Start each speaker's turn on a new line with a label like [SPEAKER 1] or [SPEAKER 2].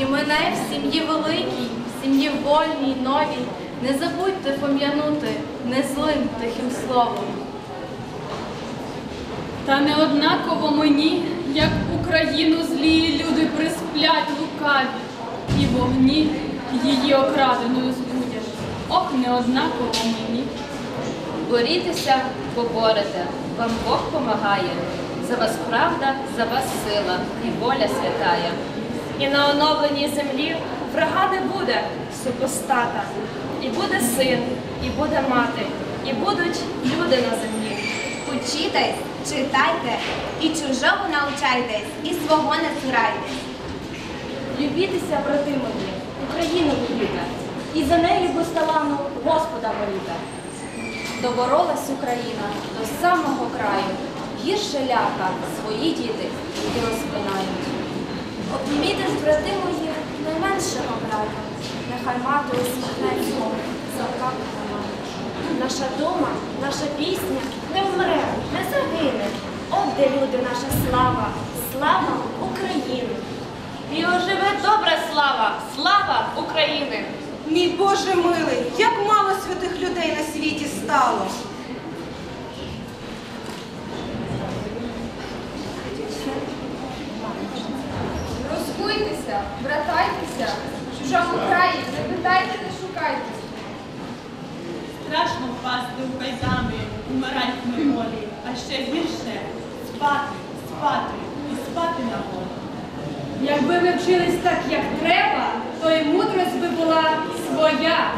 [SPEAKER 1] І мене в сім'ї великій, в сім'ї вольній, новій, не забудьте пом'янути незлим тихим словом.
[SPEAKER 2] Та не однаково мені, як Україну злі люди присплять лукаві, і вогні її окраденою збудять. Ох, не однаково мені.
[SPEAKER 3] Борітеся, поборете, вам Бог помагає. За вас правда, за вас сила і воля святая.
[SPEAKER 4] І на оновленій землі врага не буде супостата. І буде син, і буде мати, і будуть люди на землі.
[SPEAKER 5] Учітесь, читайте, і чужого навчайтесь, і свого не цурайтесь.
[SPEAKER 6] Любітеся, брати мої, Україну любіте, і за неї безталану Господа моліте. Доборолась Україна до самого краю, гірше ляка свої діти і розпинають.
[SPEAKER 5] Брати мої, найменшого брата, нехай мати усміхнеться, заплакана мати. Наша дома, наша пісня не вмре, не загине. От де люди, наша слава, слава України.
[SPEAKER 4] І оживе добра слава, слава України!
[SPEAKER 7] Мій Боже милий, як мало святих людей на світі стало.
[SPEAKER 8] Розкуйтеся, братайтеся, в чужому краї, не питайте, не шукайте.
[SPEAKER 9] Страшно впасти у кайдани, умирать на волі, а ще гірше спати, спати і спати на волі.
[SPEAKER 2] Якби ми вчились так, як треба, то й мудрость би була своя.